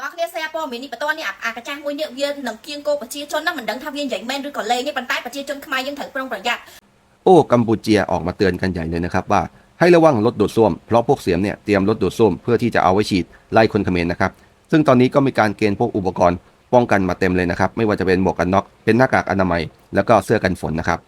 có cái xe po mình đi bà to nè à cái trang môi niệm viên nằm kiêng cô bà chia cho nó mình đấng thao viên dạy men rồi còn lên như bàn tay bà chia cho mai dân thử trong rồi dạ โอ้กัมพูเชียออกมาเตือนกันใหญ่เลยนะครับว่าให้ระวังรถดูดซ่วมเพราะพวกเสียมเนี่ยเตรียมรถดูดซ่วมเพื่อที่จะเอาไว้ฉีดไล่คนเขมรนะครับ ซึ่งตอนนี้ก็มีการเกณฑ์พวกอุปกรณ์ป้องกันมาเต็มเลยนะครับ ไม่ว่าจะเป็นหมวกกันน็อกเป็นหน้ากากอนามัย แล้วก็เสื้อกันฝนนะครับ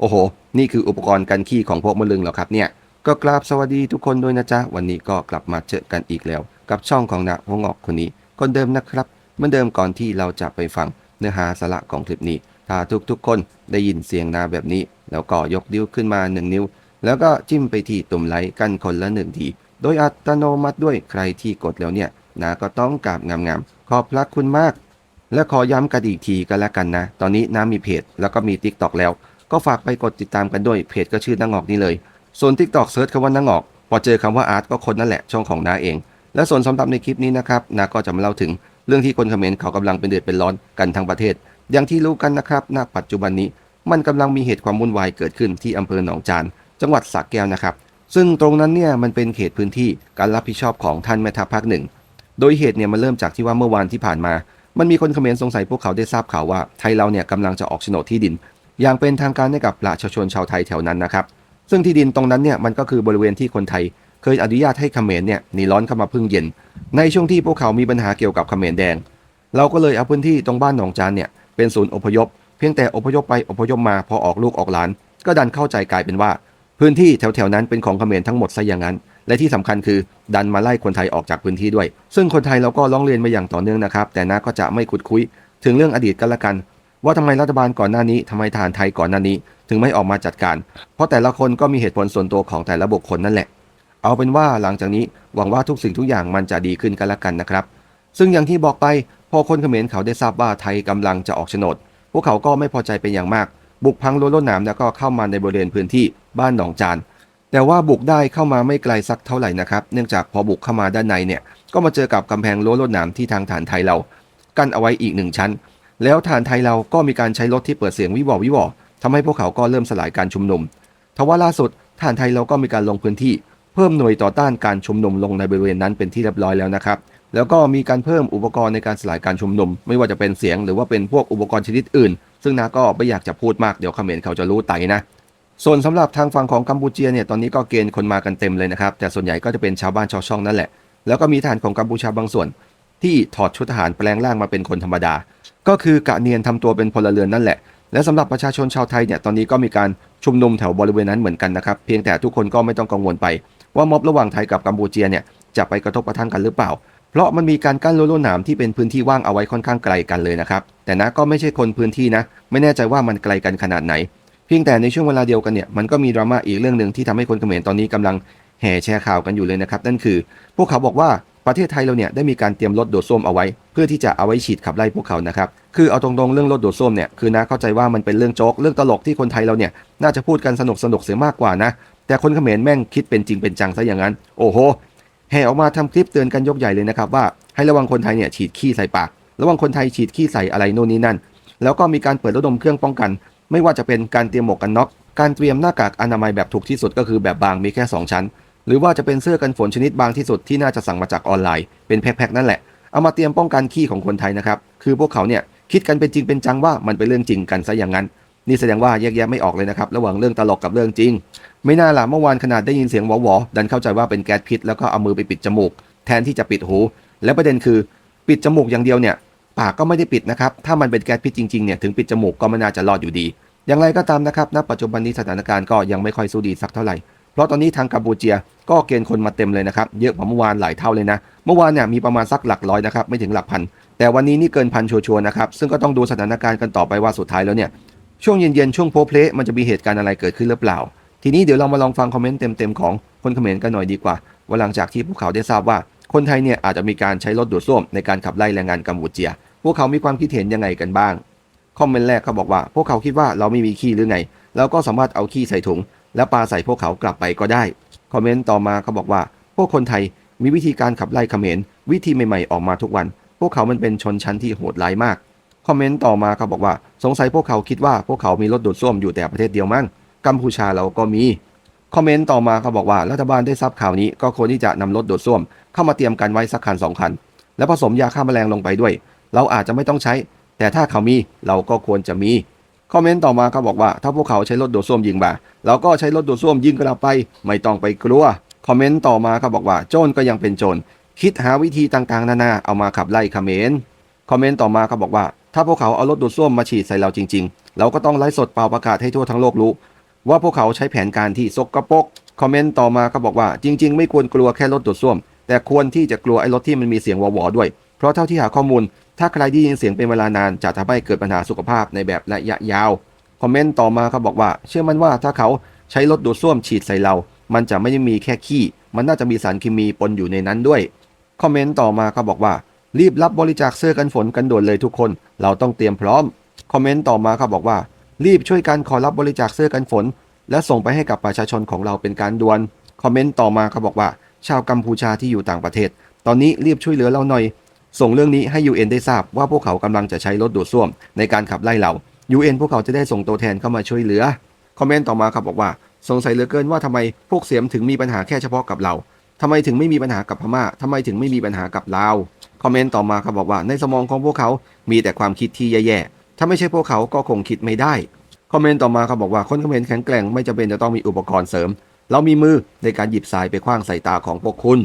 โอ้โห นี่คืออุปกรณ์กันขี้ของพวกมะลึงเหรอครับเนี่ยก็กราบสวัสดีทุกคนด้วยนะจ๊ะวันนี้ก็กลับมาเจอกันอีกแล้ว กับช่องของนาพงอกคนนี้ คนเดิมนะครับเหมือนเดิมก่อนที่เราจะไปฟังเนื้อหาสาระของคลิปนี้ ถ้าทุกๆคนได้ยินเสียงนาแบบนี้ แล้วก็ยกนิ้วขึ้นมา 1 นิ้ว แล้วก็จิ้มไปที่ตุ่มไลค์กันคนละหนึ่งทีโดยอัตโนมัติด้วยใครที่กดแล้วเนี่ยนาก็ต้องกราบงามๆขอบพระคุณมาก และขอย้ำกันอีกทีก็แล้วกันนะ ตอนนี้น้ามีเพจแล้วก็มี t ิ k t o k แล้ว ก็ฝากไปกดติดตามกันด้วยเพจก็ชื่อนังออกนี่เลย ส่วน t ิ k t o k เซิร์ชคำว่านังออก พอเจอคำว่าอาร์ตก็คนนั่นแหละช่องของน้าเอง และส่วนสำหรับในคลิปนี้นะครับนาก็จะมาเล่าถึงเรื่องที่คนเขมรเขากำลังเป็นเดือดเป็นร้อนกันทั้งประเทศ อย่างที่รู้กันนะครับณปัจจุบันนี้ มันกำลังมีเหตุความวุ่นวายเกิดขึ้นที่อำเภอหนองจาน จังหวัดสระแก้วนะครับ ซึ่งตรงนั้นเนี่ยมันเป็นเขตพื้นที่การรับผิดชอบของท่านแม่ทัพภาคหนึ่ง โดยเหตุเนี่ยมันเริ่มจากที่ว่าเมื่อวานที่ผ่านมา มันมีคนเขมรสงสัยพวกเขาได้ทราบข่าวว่าไทยเราเนี่ยกำลังจะออกโฉนดที่ดิน อย่างเป็นทางการให้กับประชาชนชาวไทยแถวนั้นนะครับ ซึ่งที่ดินตรงนั้นเนี่ยมันก็คือบริเวณที่คนไทย เคยอนุญาตให้เขมรเนี่ยหนีร้อนเข้ามาพึ่งเย็น ในช่วงที่พวกเขามีปัญหาเกี่ยวกับเขมรแดง เราก็เลยเอาพื้นที่ตรงบ้านหนองจานเนี่ยเป็นศูนย์อพยพ เพียงแต่อพยพไปอพยพมาพอออกลูกออกหลาน ก็ดันเข้าใจกลายเป็นว่า พื้นที่แถวๆนั้นเป็นของเขมรทั้งหมดซะอย่างนั้น และที่สำคัญคือดันมาไล่คนไทยออกจากพื้นที่ด้วย ซึ่งคนไทยเราก็ร้องเรียนมาอย่างต่อเนื่องนะครับ แต่น้าก็จะไม่ขุดคุย ถึงเรื่องอดีตกันละกัน ว่าทำไมรัฐบาลก่อนหน้านี้ทำไมทหารไทยก่อนหน้านี้ ถึงไม่ออกมาจัดการ เพราะแต่ละคนก็มีเหตุผลส่วนตัวของแต่ละบุคคลนั่นแหละ เอาเป็นว่าหลังจากนี้หวังว่าทุกสิ่งทุกอย่างมันจะดีขึ้นกันละกันนะครับ ซึ่งอย่างที่บอกไปพอคนเขมรเขาได้ทราบว่าไทยกำลังจะออกโฉนด พวกเขาก็ไม่พอใจเป็นอย่างมาก บุกพังรั้วลวดหนามแล้วก็เข้ามาในบริเวณพื้นที่บ้านหนองจานแต่ว่าบุกได้เข้ามาไม่ไกลสักเท่าไหร่นะครับ เนื่องจากพอบุกเข้ามาด้านในเนี่ย ก็มาเจอกับกำแพงรั้วลวดหนามที่ทางฐานไทยเรา กั้นเอาไว้อีกหนึ่งชั้น แล้วฐานไทยเราก็มีการใช้รถที่เปิดเสียงวิวอวิวอทำให้พวกเขาก็เริ่มสลายการชุมนุมทว่าล่าสุดฐานไทยเราก็มีการลงพื้นที่ เพิ่มหน่วยต่อต้านการชุมนุมลงในบริเวณนั้นเป็นที่เรียบร้อยแล้วนะครับ แล้วก็มีการเพิ่มอุปกรณ์ในการสลายการชุมนุม ไม่ว่าจะเป็นเสียงหรือว่าเป็นพวกอุปกรณ์ชนิดอื่น ซึ่งนาก็ไม่อยากจะพูดมากเดี๋ยวเขมรเขาจะรู้ไตนะส่วนสำหรับทางฝั่งของกัมพูเชียเนี่ยตอนนี้ก็เกณฑ์คนมากันเต็มเลยนะครับ แต่ส่วนใหญ่ก็จะเป็นชาวบ้านชาวช่องนั่นแหละ แล้วก็มีทหารของกัมพูชาบางส่วน ที่ถอดชุดทหารแปลงร่างมาเป็นคนธรรมดา ก็คือกะเนียนทำตัวเป็นพลเรือนนั่นแหละ และสำหรับประชาชนชาวไทยเนี่ยตอนนี้ก็มีการชุมนุมแถวบริเวณนั้นเหมือนกันนะครับ เพียงแต่ทุกคนก็ไม่ต้องกังวลไป ว่าม็อบระหว่างไทยกับกัมพูเชียเนี่ยจะไปกระทบกระทั่งกันหรือเปล่า เพราะมันมีการกั้นรั้วลวดหนามที่เป็นพื้นที่ว่างเอาไว้ค่อนข้างไกลกันเลยนะครับ แต่นะก็ไม่ใช่คนพื้นที่นะ ไม่แน่ใจว่ามันไกลกันขนาดไหน เพียงแต่ในช่วงเวลาเดียวกันเนี่ยมันก็มีดราม่าอีกเรื่องหนึ่งที่ทำให้คนเขมรตอนนี้กำลังแห่แชร์ข่าวกันอยู่เลยนะครับ นั่นคือ พวกเขาบอกว่าประเทศไทยเราเนี่ยได้มีการเตรียมรถโดดส้มเอาไว้ เพื่อที่จะเอาไว้ฉีดขับไล่พวกเขานะครับคือเอาตรงๆเรื่องรถโดดส้มเนี่ยคือนะเข้าใจว่ามันเป็นเรื่องโจ๊กเรื่องตลกที่คนไทยเราเนี่ยน่าจะพูดกันสนุกสนุกเสียมากกว่านะ แต่คนเขมรแม่งคิดเป็นจริงเป็นจังซะอย่างนั้น โอ้โหแห่ออกมาทำคลิปเตือนกันยกใหญ่เลยนะครับว่าให้ระวังคนไทยเนี่ยฉีดขี้ใส่ปาก ระวังคนไทยฉีดขี้ใส่อะไรโน่นนี่นั่น แล้วก็มีการเปิดระดมเครื่องป้องกัน ไม่ว่าจะเป็นการเตรียมหมวกกันน็อก การเตรียมหน้ากากอนามัยแบบถูกที่สุดก็คือแบบบางมีแค่ 2 ชั้น หรือว่าจะเป็นเสื้อกันฝนชนิดบางที่สุดที่น่าจะสั่งมาจากออนไลน์เป็นแพ็คๆนั่นแหละ เอามาเตรียมป้องกันขี้ของคนไทยนะครับ คือพวกเขาเนี่ยคิดกันเป็นจริงเป็นจังว่ามันเป็นเรื่องจริงกันซะอย่างนั้น นี่แสดงว่าแยกแยะไม่ออกเลยนะครับ ระหว่างเรื่องตลกกับเรื่องจริง ไม่น่าล่ะเมื่อวานขนาดได้ยินเสียงหวอๆดันเข้าใจว่าเป็นแก๊สพิษแล้วก็เอามือไปปิดจมูก แทนที่จะปิดหู และประเด็นคือ ปิดจมูกอย่างเดียวเนี่ย ปากก็ไม่ได้ปิดนะครับ ถ้ามันเป็นแก๊สพิษจริงๆเนี่ยถึงปิดจมูกก็ไม่น่าจะรอดอยู่ดี อย่างไรก็ตามนะครับณปัจจุบันนี้สถานการณ์ก็ยังไม่ค่อยสู้ดีสักเท่าไหร่เพราะตอนนี้ทางกัมพูเชียก็เกณฑ์คนมาเต็มเลยนะครับเยอะกว่าเมื่อวานหลายเท่าเลยนะ เมื่อวานเนี่ยมีประมาณสักหลักร้อยนะครับไม่ถึงหลักพันแต่วันนี้นี่เกินพันชัวร์นะครับซึ่งก็ต้องดูสถานการณ์กันต่อไปว่าสุดท้ายแล้วเนี่ย ช่วงเย็นๆช่วงโพลเพลมันจะมีเหตุการณ์อะไรเกิดขึ้นหรือเปล่า ทีนี้เดี๋ยวเรามาลองฟังคอมเมนต์เต็มๆของคนเขมรกันหน่อยดีกว่า ว่าหลังจากที่พวกเขาได้ทราบว่า คนไทยเนี่ยอาจจะมีการใช้รถดูดซ่วมในการขับไล่แรงงานกัมพูเชีย พวกเขามีความคิดเห็นยังไงกันบ้าง คอมเมนต์แรกเขาบอกว่า พวกเขาคิดว่าเราไม่มีขี้หรือไงเราก็สามารถเอาขี้ใส่ถุง แล้วปาใส่พวกเขากลับไปก็ได้ คอมเมนต์ต่อมาเขาบอกว่า พวกคนไทยมีวิธีการขับไล่เขมรวิธีใหม่ๆออกมาทุกวัน พวกเขามันเป็นชนชั้นที่โหดร้ายมาก คอมเมนต์ต่อมาเขาบอกว่าสงสัยพวกเขาคิดว่าพวกเขามีรถดูดซ่วมอยู่แต่ประเทศเดียวมั้งกัมพูชาเราก็มีคอมเมนต์ต่อมาเขาบอกว่ารัฐบาลได้ทราบข่าวนี้ก็ควรที่จะนำรถดูดซ่วม เข้ามาเตรียมกันไว้สักคันสองคัน และผสมยาฆ่าแมลงลงไปด้วย เราอาจจะไม่ต้องใช้ แต่ถ้าเขามีเราก็ควรจะมีคอมเมนต์ต่อมาเขาบอกว่า ถ้าพวกเขาใช้รถดูดซ่วมยิงบ่าเราก็ใช้รถดูดซ่วมยิงกลับไป ไม่ต้องไปกลัวคอมเมนต์ต่อมาเขาบอกว่าโจรก็ยังเป็นโจรคิดหาวิธีต่างๆ นานาเอามาขับไล่เขมรคอมเมนต์ต่อมาเขาบอกว่า ถ้าพวกเขาเอารถดูดซ่วมมาฉีดใส่เราจริง ๆ เราก็ต้องไลฟ์สดเป่าประกาศให้ทั่วทั้งโลกรู้ ว่าพวกเขาใช้แผนการที่ซกกระปกคอมเมนต์ต่อมาเขาบอกว่าจริง ๆ ไม่ควรกลัวแค่รถดูดซ่วม แต่ควรที่จะกลัวไอ้รถที่มันมีเสียงวอๆด้วย เพราะเท่าที่หาข้อมูล ถ้าใครได้ยินเสียงเป็นเวลานานจะทำให้เกิดปัญหาสุขภาพในแบบระยะยาวคอมเมนต์ต่อมาเขาบอกว่า เชื่อมั่นว่าถ้าเขาใช้รถดูดซ่วมฉีดใส่เรา มันจะไม่ได้มีแค่ขี้ มันน่าจะมีสารเคมีปนอยู่ในนั้นด้วย คอมเมนต์ต่อมาเขาบอกว่า รีบรับบริจาคเสื้อกันฝนกันด่วนเลยทุกคน เราต้องเตรียมพร้อม คอมเมนต์ต่อมาเขาบบอกว่า รีบช่วยกันขอรับบริจาคเสื้อกันฝน และส่งไปให้กับประชาชนของเราเป็นการด่วน คอมเมนต์ต่อมาเขาบอกว่า ชาวกัมพูชาที่อยู่ต่างประเทศ ตอนนี้รีบช่วยเหลือเราหน่อย ส่งเรื่องนี้ให้ UN ได้ทราบว่าพวกเขากำลังจะใช้รถดูดซ่วมในการขับไล่เรา UN พวกเขาจะได้ส่งตัวแทนเข้ามาช่วยเหลือ คอมเมนต์ต่อมาครับบอกว่า สงสัยเหลือเกินว่าทำไมพวกเสียมถึงมีปัญหาแค่เฉพาะกับเราทำไมถึงไม่มีปัญหากับพม่าทำไมถึงไม่มีปัญหากับลาว คอมเมนต์ต่อมาครับอกว่าในสมองของพวกเขา มีแต่ความคิดที่แย่ๆ ถ้าไม่ใช่พวกเขาก็คงคิดไม่ได้ คอมเมนต์ต่อมาเขาบอกว่าคนเขมรแข็งแกร่งไม่จำเป็นจะต้องมีอุปกรณ์เสริม เรามีมือในการหยิบทรายไปคว้างใส่ตาของพวกคุณ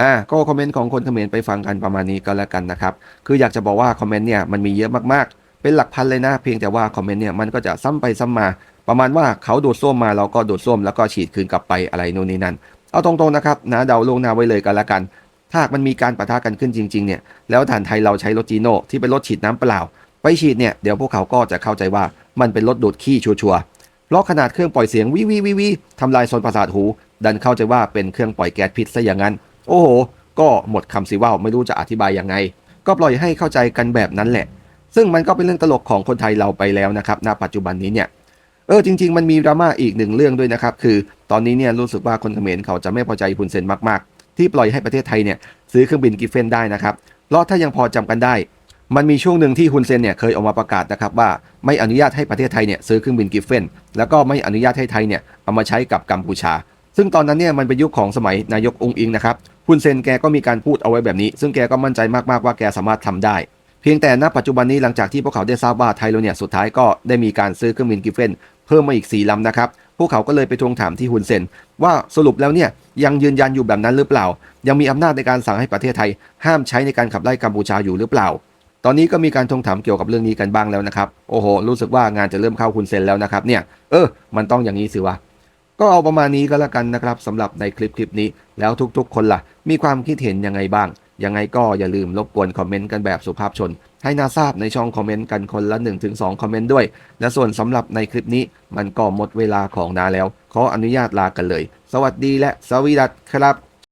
อ่าก็คอมเมนต์ของคนเขมรไปฟังกันประมาณนี้ก็แล้วกันนะครับ คืออยากจะบอกว่าคอมเมนต์เนี่ยมันมีเยอะมากๆ เป็นหลักพันเลยนะ เพียงแต่ว่าคอมเมนต์เนี่ยมันก็จะซ้ำไปซ้ำมา ประมาณว่าเขาดูดส้วมมาเราก็ดูดส้วมแล้วก็ฉีดคืนกลับไปอะไรนู่นนี่นั่น เอาตรงๆนะครับนะเดาลงหน้าไว้เลยกันละกัน ถ้าหากมันมีการปะทะกันขึ้นจริงๆเนี่ยแล้วฐานไทยเราใช้รถจีโน่ที่เป็นรถฉีดน้ำเปล่า ไปฉีดเนี่ยเดี๋ยวพวกเขาก็จะเข้าใจว่ามันเป็นรถดูดขี้ชัวร์ๆเพราะขนาดเครื่องปล่อยเสียงวิวิวิวิทำลายโซนประสาทหู ดันเข้าใจว่าเป็นเครื่องปล่อยแก๊สพิษซะอย่างนั้น โอ้โห ก็หมดคำสิว่าไม่รู้จะอธิบายยังไง ก็ปล่อยให้เข้าใจกันแบบนั้นแหละ ซึ่งมันก็เป็นเรื่องตลกของคนไทยเราไปแล้วนะครับณปัจจุบันนี้เนี่ยเออจริง ๆ มันมีดราม่าอีกหนึ่งเรื่องด้วยนะครับคือตอนนี้เนี่ยรู้สึกว่าคนเขมรเขาจะไม่พอใจฮุนเซนมากๆ ที่ปล่อยให้ประเทศไทยเนี่ยซื้อเครื่องบินกิฟเฟนได้นะครับเพราะถ้ายังพอจำกันได้ มันมีช่วงหนึ่งที่ฮุนเซนเนี่ยเคยออกมาประกาศนะครับว่าไม่อนุญาตให้ประเทศไทยเนี่ยซื้อเครื่องบินกิฟเฟนแล้วก็ไม่อนุญาตให้ไทยเนี่ยเอามาใช้กับกัมพูชา ซึ่งตอนนั้นเนี่ยมันเป็นยุคของสมัยนายกองค์อิงนะครับฮุนเซนแกก็มีการพูดเอาไว้แบบนี้ ซึ่งแกก็มั่นใจมากๆว่าแกสามารถทำได้เพียงแต่ณปัจจุบันนี้หลังจากที่พวกเขาได้ทราบว่าไทยเราเนี่ยสุดท้ายก็ได้มีการซื้อเครื่องบินกิฟเฟนเพิ่มมาอีก 4 ลำนะครับ พวกเขาก็เลยไปทวงถามที่ฮุนเซนว่าสรุปแล้วเนี่ยยังยืนยันอยู่แบบนั้นหรือเปล่า ยังมีอำนาจในการสั่งให้ประเทศไทย ห้ามใช้ในการขับไล่กัมพูชาอยู่หรือเปล่า ตอนนี้ก็มีการทวงถามเกี่ยวกับเรื่องนี้กันบ้างแล้วนะครับโอ้โหรู้สึกว่างานจะเริ่มเข้าฮุนเซนแล้วนะครับเนี่ยเออ มันต้องอย่างนี้สิวะก็เอาประมาณนี้ก็แล้วกันนะครับสำหรับในคลิปคลิปนี้ แล้วทุกๆ คนล่ะ มีความคิดเห็นยังไงบ้าง ยังไงก็อย่าลืมรบกวนคอมเมนต์กันแบบสุภาพชน ให้นาทราบในช่องคอมเมนต์กันคนละ 1-2 คอมเมนต์ด้วย และส่วนสำหรับในคลิปนี้มันก็หมดเวลาของนาแล้ว ขออนุญาตลากันเลย สวัสดีและสวีดัสครับ